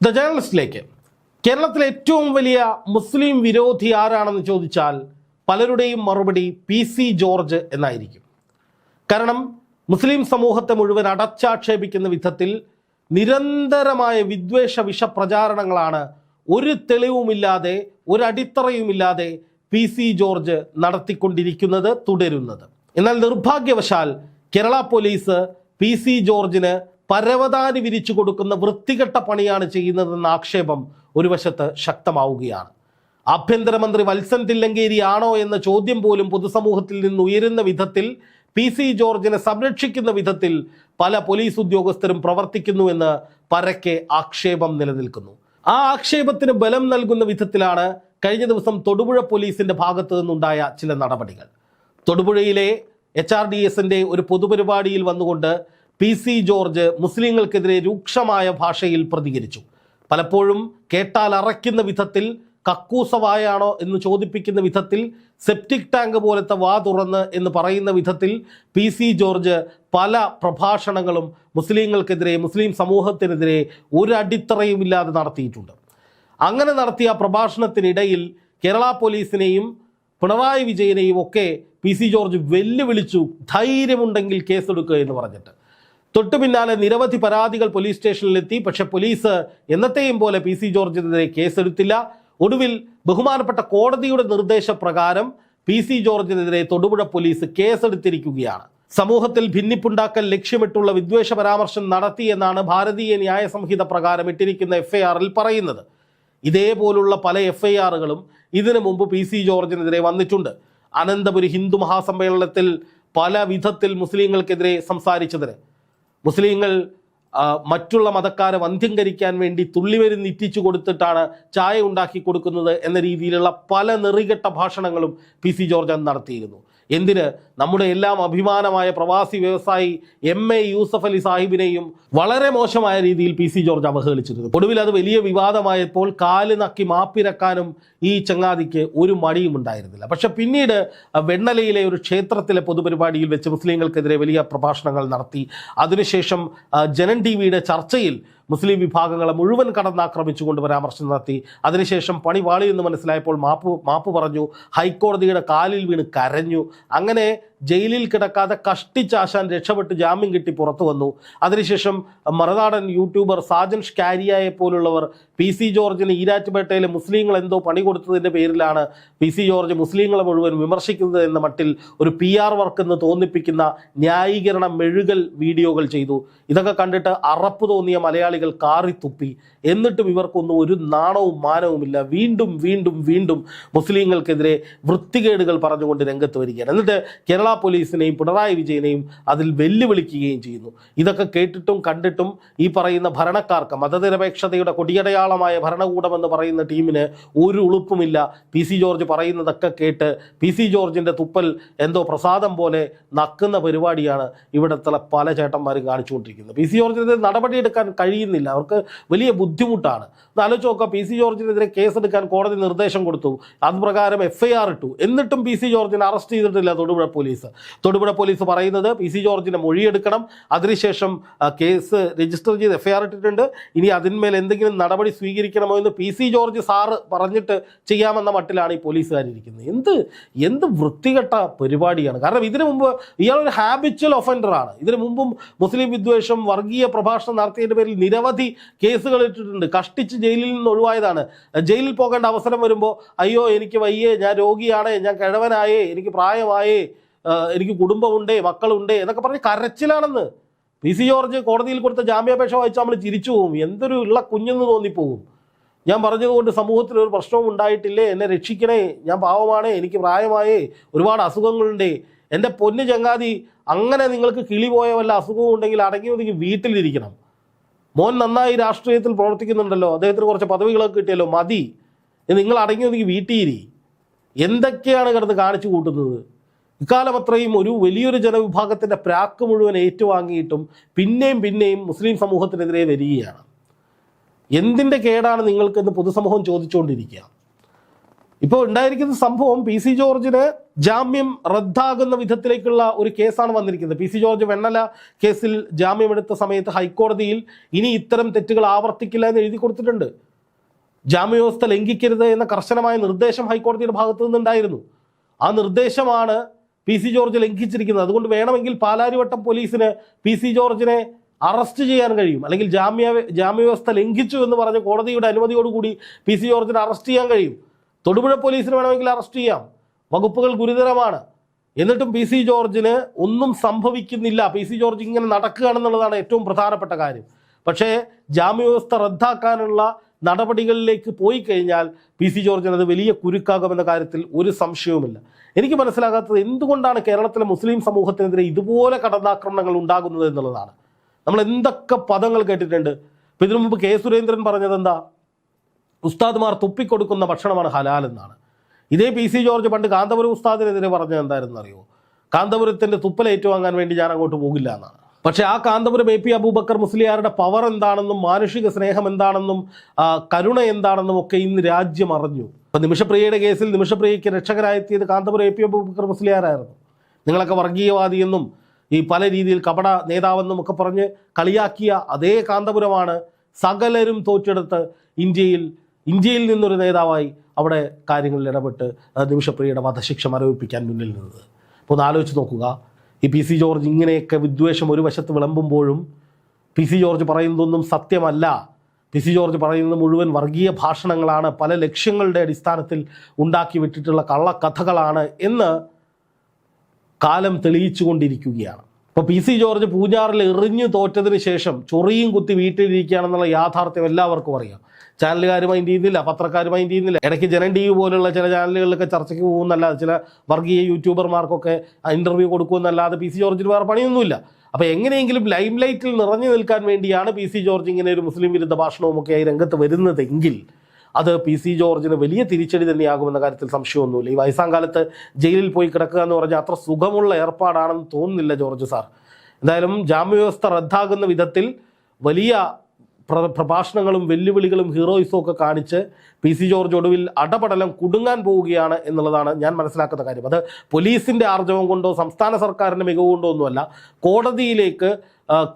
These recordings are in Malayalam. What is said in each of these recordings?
ദ ജേണലിസ്റ്റിലേക്ക് കേരളത്തിലെ ഏറ്റവും വലിയ മുസ്ലിം വിരോധി ആരാണെന്ന് ചോദിച്ചാൽ പലരുടെയും മറുപടി പി സി ജോർജ് എന്നായിരിക്കും. കാരണം മുസ്ലിം സമൂഹത്തെ മുഴുവൻ അടച്ചാക്ഷേപിക്കുന്ന വിധത്തിൽ നിരന്തരമായ വിദ്വേഷ വിഷപ്രചാരണങ്ങളാണ് ഒരു തെളിവുമില്ലാതെ ഒരടിത്തറയുമില്ലാതെ പി സി ജോർജ് നടത്തിക്കൊണ്ടിരിക്കുന്നത് തുടരുന്നത്. എന്നാൽ നിർഭാഗ്യവശാൽ കേരള പോലീസ് പി സി ജോർജിന് പരവതാനി വിരിച്ചു കൊടുക്കുന്ന വൃത്തികെട്ട പണിയാണ് ചെയ്യുന്നതെന്ന ആക്ഷേപം ഒരു വശത്ത് ശക്തമാവുകയാണ്. ആഭ്യന്തരമന്ത്രി വത്സൻ തില്ലങ്കേരി ആണോ എന്ന ചോദ്യം പോലും പൊതുസമൂഹത്തിൽ നിന്ന് ഉയരുന്ന വിധത്തിൽ പി സി ജോർജിനെ സംരക്ഷിക്കുന്ന വിധത്തിൽ പല പോലീസ് ഉദ്യോഗസ്ഥരും പ്രവർത്തിക്കുന്നുവെന്ന് പരക്കെ ആക്ഷേപം നിലനിൽക്കുന്നു. ആ ആക്ഷേപത്തിന് ബലം നൽകുന്ന വിധത്തിലാണ് കഴിഞ്ഞ ദിവസം തൊടുപുഴ പോലീസിന്റെ ഭാഗത്തു നിന്നുണ്ടായ ചില നടപടികൾ. തൊടുപുഴയിലെ എച്ച് ആർ ഡി എസിന്റെ ഒരു പൊതുപരിപാടിയിൽ വന്നുകൊണ്ട് പി സി ജോർജ് മുസ്ലിങ്ങൾക്കെതിരെ രൂക്ഷമായ ഭാഷയിൽ പ്രതികരിച്ചു. പലപ്പോഴും കേട്ടാൽ അറയ്ക്കുന്ന വിധത്തിൽ കക്കൂസവായാണോ എന്ന് ചോദിപ്പിക്കുന്ന വിധത്തിൽ സെപ്റ്റിക് ടാങ്ക് പോലത്തെ വാ തുറന്ന് എന്ന് പറയുന്ന വിധത്തിൽ പി സി ജോർജ് പല പ്രഭാഷണങ്ങളും മുസ്ലിങ്ങൾക്കെതിരെ മുസ്ലിം സമൂഹത്തിനെതിരെ ഒരു അടിത്തറയുമില്ലാതെ നടത്തിയിട്ടുണ്ട്. അങ്ങനെ നടത്തിയ പ്രഭാഷണത്തിനിടയിൽ കേരള പോലീസിനെയും പിണറായി വിജയനെയും ഒക്കെ പി സി ജോർജ് വെല്ലുവിളിച്ചു ധൈര്യമുണ്ടെങ്കിൽ കേസെടുക്കുക എന്ന് പറഞ്ഞിട്ട്. തൊട്ടു പിന്നാലെ നിരവധി പരാതികൾ പോലീസ് സ്റ്റേഷനിലെത്തി. പക്ഷെ പോലീസ് എന്നത്തെയും പോലെ പി സി ജോർജിനെതിരെ കേസെടുത്തില്ല. ഒടുവിൽ ബഹുമാനപ്പെട്ട കോടതിയുടെ നിർദ്ദേശപ്രകാരം പി സി ജോർജിനെതിരെ തൊടുപുഴ പോലീസ് കേസെടുത്തിരിക്കുകയാണ്. സമൂഹത്തിൽ ഭിന്നിപ്പുണ്ടാക്കൽ ലക്ഷ്യമിട്ടുള്ള വിദ്വേഷ പരാമർശം നടത്തിയെന്നാണ് ഭാരതീയ ന്യായ സംഹിത പ്രകാരം ഇട്ടിരിക്കുന്ന എഫ്ഐആറിൽ പറയുന്നത്. ഇതേപോലുള്ള പല എഫ് ഐ ആറുകളും ഇതിനു മുമ്പ് പി സി ജോർജിനെതിരെ വന്നിട്ടുണ്ട്. അനന്തപുരി ഹിന്ദു മഹാസമ്മേളനത്തിൽ പല വിധത്തിൽ മുസ്ലിങ്ങൾക്കെതിരെ സംസാരിച്ചതിന്. മുസ്ലിങ്ങൾ മറ്റുള്ള മതക്കാരെ വന്ധ്യംകരിക്കാൻ വേണ്ടി തുള്ളിമരുന്ന് ഇറ്റിച്ചു കൊടുത്തിട്ടാണ് ചായ ഉണ്ടാക്കി കൊടുക്കുന്നത് എന്ന രീതിയിലുള്ള പല നെറികെട്ട ഭാഷണങ്ങളും പി സി ജോർജ് അന്ന് നടത്തിയിരുന്നു. എന്തിന്? നമ്മുടെ എല്ലാം അഭിമാനമായ പ്രവാസി വ്യവസായി എം എ യൂസഫ് അലി സാഹിബിനെയും വളരെ മോശമായ രീതിയിൽ പി സി ജോർജ് അവഹേളിച്ചിരുന്നു. ഒടുവിൽ അത് വലിയ വിവാദമായപ്പോൾ കാൽ നക്കി മാപ്പിരക്കാനും ഈ ചങ്ങാതിക്ക് ഒരു മടിയും ഉണ്ടായിരുന്നില്ല. പക്ഷെ പിന്നീട് വെണ്ണലയിലെ ഒരു ക്ഷേത്രത്തിലെ പൊതുപരിപാടിയിൽ വെച്ച് മുസ്ലിങ്ങൾക്കെതിരെ വലിയ പ്രഭാഷണങ്ങൾ നടത്തി. അതിനുശേഷം ജന ടി വിയുടെ ചർച്ചയിൽ മുസ്ലിം വിഭാഗങ്ങളെ മുഴുവൻ കടന്നാക്രമിച്ചുകൊണ്ട് പരാമർശം നടത്തി. അതിനുശേഷം പണി പാളി എന്ന് മനസ്സിലായപ്പോൾ മാപ്പ് മാപ്പ് പറഞ്ഞു ഹൈക്കോടതിയുടെ കാലിൽ വീണ് കരഞ്ഞു. അങ്ങനെ ജയിലിൽ കിടക്കാതെ കഷ്ടിച്ചാശാൻ രക്ഷപ്പെട്ട് ജാമ്യം കിട്ടി പുറത്തു വന്നു. അതിനുശേഷം മറുനാടൻ യൂട്യൂബർ സാജൻ ഷ്കാരിയയെ പോലുള്ളവർ പി സി ജോർജിന് ഈരാറ്റുപേട്ടയിലെ മുസ്ലിങ്ങൾ എന്തോ പണി കൊടുത്തതിന്റെ പേരിലാണ് പി സി ജോർജ് മുസ്ലിങ്ങളെ മുഴുവൻ വിമർശിക്കുന്നത് എന്ന മട്ടിൽ ഒരു പി ആർ വർക്ക് എന്ന് തോന്നിപ്പിക്കുന്ന ന്യായീകരണ മെഴുകൽ വീഡിയോകൾ ചെയ്തു. ഇതൊക്കെ കണ്ടിട്ട് അറപ്പ് തോന്നിയ മലയാളികൾ കാറിത്തുപ്പി എന്നിട്ടും ഇവർക്കൊന്നും ഒരു നാണവും മാനവുമില്ല. വീണ്ടും വീണ്ടും വീണ്ടും മുസ്ലിങ്ങൾക്കെതിരെ വൃത്തികേടുകൾ പറഞ്ഞുകൊണ്ട് രംഗത്ത് വരികയാണ്. എന്നിട്ട് കേരള പോലീസിനെയും പിണറായി വിജയനെയും അതിൽ വെല്ലുവിളിക്കുകയും ചെയ്യുന്നു. ഇതൊക്കെ കേട്ടിട്ടും കണ്ടിട്ടും ഈ പറയുന്ന ഭരണക്കാർക്ക് മതനിരപേക്ഷതയുടെ കൊടിയടയാളമായ ഭരണകൂടമെന്ന് പറയുന്ന ടീമിന് ഒരു ഉളുപ്പുമില്ല. പി സി ജോർജ് പറയുന്നതൊക്കെ കേട്ട് പി സി ജോർജിന്റെ തുപ്പൽ എന്തോ പ്രസാദം പോലെ നക്കുന്ന പരിപാടിയാണ് ഇവിടുത്തെ പല ചേട്ടന്മാരും കാണിച്ചുകൊണ്ടിരിക്കുന്നത്. പി സി ജോർജിനെതിരെ നടപടിയെടുക്കാൻ കഴിയുന്നില്ല അവർക്ക് വലിയ ബുദ്ധിമുട്ടാണ്. ആലോചിച്ച് നോക്കുക പി സി ജോർജിനെതിരെ കേസെടുക്കാൻ കോടതി നിർദ്ദേശം കൊടുത്തു. അത് പ്രകാരം എഫ് ഐ ആർ ഇട്ടു. എന്നിട്ടും പി സി ജോർജിനെ അറസ്റ്റ് ചെയ്തിട്ടില്ല തൊടുപുഴ പോലീസ്. തൊടുപുഴ പോലീസ് പറയുന്നത് പി സി ജോർജിനെ മൊഴിയെടുക്കണം. അതിനുശേഷം കേസ് രജിസ്റ്റർ ചെയ്ത് എഫ് ഐ ആർ ഇട്ടിട്ടുണ്ട്. ഇനി അതിന്മേൽ എന്തെങ്കിലും നടപടി സ്വീകരിക്കണമോ എന്ന് പി സി ജോർജ് സാറ് പറഞ്ഞിട്ട് ചെയ്യാമെന്ന മട്ടിലാണ് ഈ പോലീസുകാരിയിരിക്കുന്നത് എന്ത് എന്ത് വൃത്തികെട്ട പരിപാടിയാണ്. കാരണം ഇതിനു മുമ്പ് ഇയാളൊരു ഹാബിച്വൽ ഒഫൻഡറാണ് ഇതിനു മുമ്പും മുസ്ലിം വിദ്വേഷം വർഗീയ പ്രഭാഷണം നടത്തിയതിന്റെ പേരിൽ നിരവധി കേസുകൾ ഇട്ടിട്ടുണ്ട്. കഷ്ടിച്ച് ജയിലിൽ നിന്ന് ഒഴിവായതാണ്. ജയിലിൽ പോകേണ്ട അവസരം വരുമ്പോൾ അയ്യോ എനിക്ക് വയ്യേ ഞാൻ രോഗിയാണേ ഞാൻ കിഴവനായേ എനിക്ക് പ്രായമായേ എനിക്ക് കുടുംബമുണ്ടേ മക്കളുണ്ടേ എന്നൊക്കെ പറഞ്ഞ് കരച്ചിലാണെന്ന്. പി. സി. ജോർജ് കോടതിയിൽ കൊടുത്ത ജാമ്യാപേക്ഷ വായിച്ചാൽ നമ്മൾ ചിരിച്ചു പോകും എന്തൊരു ഉള്ള കുഞ്ഞെന്ന് തോന്നിപ്പോകും ഞാൻ പറഞ്ഞതുകൊണ്ട് സമൂഹത്തിൽ ഒരു പ്രശ്നവും ഉണ്ടായിട്ടില്ലേ? എന്നെ രക്ഷിക്കണേ ഞാൻ പാവമാണേ എനിക്ക് പ്രായമായേ ഒരുപാട് അസുഖങ്ങളുണ്ടേ. എന്റെ പൊന്നു ചങ്ങാതി അങ്ങനെ നിങ്ങൾക്ക് കിളി പോയ വല്ല അസുഖവും ഉണ്ടെങ്കിൽ അടങ്ങി ഒതുങ്ങി വീട്ടിലിരിക്കണം. മോൻ നന്നായി രാഷ്ട്രീയത്തിൽ പ്രവർത്തിക്കുന്നുണ്ടല്ലോ. അദ്ദേഹത്തിന് കുറച്ച് പദവികളൊക്കെ കിട്ടിയല്ലോ. മതി. നിങ്ങൾ അടങ്ങി ഒതുങ്ങി വീട്ടിയിരി. എന്തൊക്കെയാണ് കിടന്ന് കാണിച്ചു കൂട്ടുന്നത്? ഇക്കാലം അത്രയും ഒരു വലിയൊരു ജനവിഭാഗത്തിന്റെ പ്രാക്ക് മുഴുവൻ ഏറ്റുവാങ്ങിയിട്ടും പിന്നെയും പിന്നെയും മുസ്ലിം സമൂഹത്തിനെതിരെ വരികയാണ്. എന്തിന്റെ കേടാണ് നിങ്ങൾക്കെന്ന് പൊതുസമൂഹം ചോദിച്ചുകൊണ്ടിരിക്കുക. ഇപ്പോൾ ഉണ്ടായിരിക്കുന്ന സംഭവം പി സി ജോർജിന് ജാമ്യം റദ്ദാകുന്ന വിധത്തിലേക്കുള്ള ഒരു കേസാണ് വന്നിരിക്കുന്നത്. പി സി ജോർജ് വെണ്ണല കേസിൽ ജാമ്യമെടുത്ത സമയത്ത് ഹൈക്കോടതിയിൽ ഇനി ഇത്തരം തെറ്റുകൾ ആവർത്തിക്കില്ല എന്ന് എഴുതി കൊടുത്തിട്ടുണ്ട്. ജാമ്യവ്യവസ്ഥ ലംഘിക്കരുത് എന്ന കർശനമായ നിർദ്ദേശം ഹൈക്കോടതിയുടെ ഭാഗത്തു നിന്നുണ്ടായിരുന്നു. ആ നിർദ്ദേശമാണ് പി സി ജോർജ് ലംഘിച്ചിരിക്കുന്നത്. അതുകൊണ്ട് വേണമെങ്കിൽ പാലാരിവട്ടം പോലീസിന് പി സി ജോർജിനെ അറസ്റ്റ് ചെയ്യാൻ കഴിയും. അല്ലെങ്കിൽ ജാമ്യ ജാമ്യവ്യവസ്ഥ ലംഘിച്ചു എന്ന് പറഞ്ഞ് കോടതിയുടെ അനുമതിയോടുകൂടി പി സി ജോർജിനെ അറസ്റ്റ് ചെയ്യാൻ കഴിയും. തൊടുപുഴ പോലീസിന് വേണമെങ്കിൽ അറസ്റ്റ് ചെയ്യാം. വകുപ്പുകൾ ഗുരുതരമാണ്. എന്നിട്ടും പി സി ജോർജിന് ഒന്നും സംഭവിക്കുന്നില്ല. പി സി ജോർജ് ഇങ്ങനെ നടക്കുകയാണെന്നുള്ളതാണ് ഏറ്റവും പ്രധാനപ്പെട്ട കാര്യം. പക്ഷേ ജാമ്യവ്യവസ്ഥ റദ്ദാക്കാനുള്ള നടപടികളിലേക്ക് പോയി കഴിഞ്ഞാൽ പി സി ജോർജിന് അത് വലിയ കുരുക്കാകുമെന്ന കാര്യത്തിൽ ഒരു സംശയവുമില്ല. എനിക്ക് മനസ്സിലാകാത്തത് എന്തുകൊണ്ടാണ് കേരളത്തിലെ മുസ്ലിം സമൂഹത്തിനെതിരെ ഇതുപോലെ കടന്നാക്രമണങ്ങൾ ഉണ്ടാകുന്നത് എന്നുള്ളതാണ്. നമ്മൾ എന്തൊക്കെ പദങ്ങൾ കേട്ടിട്ടുണ്ട്? ഇപ്പം ഇതിനു മുമ്പ് കെ സുരേന്ദ്രൻ പറഞ്ഞത് എന്താ ഉസ്താദ്മാർ തുപ്പിക്കൊടുക്കുന്ന ഭക്ഷണമാണ് ഹലാൽ എന്നാണ്. ഇതേ പി സി ജോർജ് പണ്ട് കാന്തപുരം ഉസ്താദിനെതിരെ പറഞ്ഞത് എന്തായിരുന്നു അറിയോ? കാന്തപുരത്തിന്റെ തുപ്പൽ ഏറ്റുവാങ്ങാൻ വേണ്ടി ഞാൻ അങ്ങോട്ട് പോകില്ല എന്നാണ്. പക്ഷേ ആ കാന്തപുരം എ പി അബൂബക്കർ മുസ്ലിയാരുടെ പവർ എന്താണെന്നും മാനുഷിക സ്നേഹം എന്താണെന്നും കരുണ എന്താണെന്നും ഒക്കെ ഇന്ന് രാജ്യം അറിഞ്ഞു. അപ്പം നിമിഷപ്രിയയുടെ കേസിൽ നിമിഷപ്രിയയ്ക്ക് രക്ഷകരായെത്തിയത് കാന്തപുരം എ പി അബൂബക്കർ മുസ്ലിയാരായിരുന്നു. നിങ്ങളൊക്കെ വർഗീയവാദിയെന്നും ഈ പല രീതിയിൽ കപട നേതാവെന്നും ഒക്കെ പറഞ്ഞ് കളിയാക്കിയ അതേ കാന്തപുരമാണ് സകലരും തോറ്റെടുത്ത് ഇന്ത്യയിൽ ഇന്ത്യയിൽ നിന്നൊരു നേതാവായി അവിടെ കാര്യങ്ങളിൽ ഇടപെട്ട് നിമിഷപ്രിയയുടെ വധശിക്ഷ മരവിപ്പിക്കാൻ മുന്നിൽ നിന്നത്. അപ്പോൾ ഒന്ന് ആലോചിച്ച് നോക്കുക. ഈ പി സി ജോർജ് ഇങ്ങനെയൊക്കെ വിദ്വേഷം ഒരു വശത്ത് വിളമ്പുമ്പോഴും പി സി ജോർജ് പറയുന്നതൊന്നും സത്യമല്ല. പി സി ജോർജ് പറയുന്നത് മുഴുവൻ വർഗീയ ഭാഷണങ്ങളാണ്. പല ലക്ഷ്യങ്ങളുടെ അടിസ്ഥാനത്തിൽ ഉണ്ടാക്കി വിട്ടിട്ടുള്ള കള്ളക്കഥകളാണ് എന്ന് കാലം തെളിയിച്ചുകൊണ്ടിരിക്കുകയാണ്. ഇപ്പോൾ പി സി ജോർജ് പൂജാറിൽ എറിഞ്ഞു തോറ്റതിന് ശേഷം ചൊറിയും കുത്തി വീട്ടിലിരിക്കുകയാണെന്നുള്ള യാഥാർത്ഥ്യം എല്ലാവർക്കും അറിയാം. ചാനലുകാർ മൈൻഡ് ചെയ്യുന്നില്ല പത്രക്കാർ മൈൻഡ് ചെയ്യുന്നില്ല. ഇടയ്ക്ക് ജനൻ ടി വി പോലുള്ള ചില ചാനലുകളിലൊക്കെ ചർച്ചയ്ക്ക് പോകുന്നല്ലാതെ ചില വർഗീയ യൂട്യൂബർമാർക്കൊക്കെ ഇന്റർവ്യൂ കൊടുക്കുമെന്നല്ലാതെ പി സി ജോർജിന് വേറെ പണിയൊന്നുമില്ല. അപ്പോൾ എങ്ങനെയെങ്കിലും ലൈം ലൈറ്റിൽ നിറഞ്ഞു നിൽക്കാൻ വേണ്ടിയാണ് പി സി ജോർജ് ഇങ്ങനെ ഒരു മുസ്ലിം വിരുദ്ധ ഭാഷണവും ഒക്കെ ആയി രംഗത്ത് വരുന്നതെങ്കിൽ അത് പി സി ജോർജിന് വലിയ തിരിച്ചടി തന്നെയാകുമെന്ന കാര്യത്തിൽ സംശയമൊന്നുമില്ല. ഈ വയസ്സാം കാലത്ത് ജയിലിൽ പോയി കിടക്കുക എന്ന് പറഞ്ഞാൽ അത്ര സുഖമുള്ള ഏർപ്പാടാണെന്ന് തോന്നുന്നില്ല ജോർജ് സാർ. എന്തായാലും ജാമ്യവ്യവസ്ഥ റദ്ദാകുന്ന വിധത്തിൽ വലിയ പ്രഭാഷണങ്ങളും വെല്ലുവിളികളും ഹീറോയിസും ഒക്കെ കാണിച്ച് പി സി ജോർജ് ഒടുവിൽ അടപടലം കുടുങ്ങാൻ പോവുകയാണ് എന്നുള്ളതാണ് ഞാൻ മനസ്സിലാക്കുന്ന കാര്യം. അത് പോലീസിന്റെ ആർജവം കൊണ്ടോ സംസ്ഥാന സർക്കാരിന്റെ മികവ് കൊണ്ടോ ഒന്നുമല്ല കോടതിയിലേക്ക്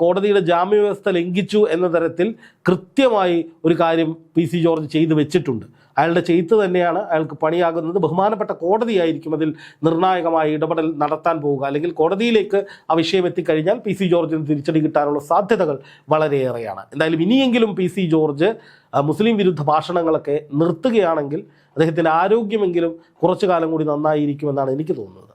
കോടതിയുടെ ജാമ്യവ്യവസ്ഥ ലംഘിച്ചു എന്ന തരത്തിൽ കൃത്യമായി ഒരു കാര്യം പി സി ജോർജ് ചെയ്തു വെച്ചിട്ടുണ്ട്. അയാളുടെ ചെയ്ത്ത് തന്നെയാണ് അയാൾക്ക് പണിയാകുന്നത്. ബഹുമാനപ്പെട്ട കോടതിയായിരിക്കും അതിൽ നിർണായകമായ ഇടപെടൽ നടത്താൻ പോവുക അല്ലെങ്കിൽ കോടതിയിലേക്ക് ആ വിഷയം എത്തിക്കഴിഞ്ഞാൽ പി സി ജോർജിന് തിരിച്ചടി കിട്ടാനുള്ള സാധ്യതകൾ വളരെയേറെയാണ്. എന്തായാലും ഇനിയെങ്കിലും പി സി ജോർജ് മുസ്ലിം വിരുദ്ധ ഭാഷണങ്ങളൊക്കെ നിർത്തുകയാണെങ്കിൽ അദ്ദേഹത്തിന്റെ ആരോഗ്യമെങ്കിലും കുറച്ചു കാലം കൂടി നന്നായിരിക്കുമെന്നാണ് എനിക്ക് തോന്നുന്നത്.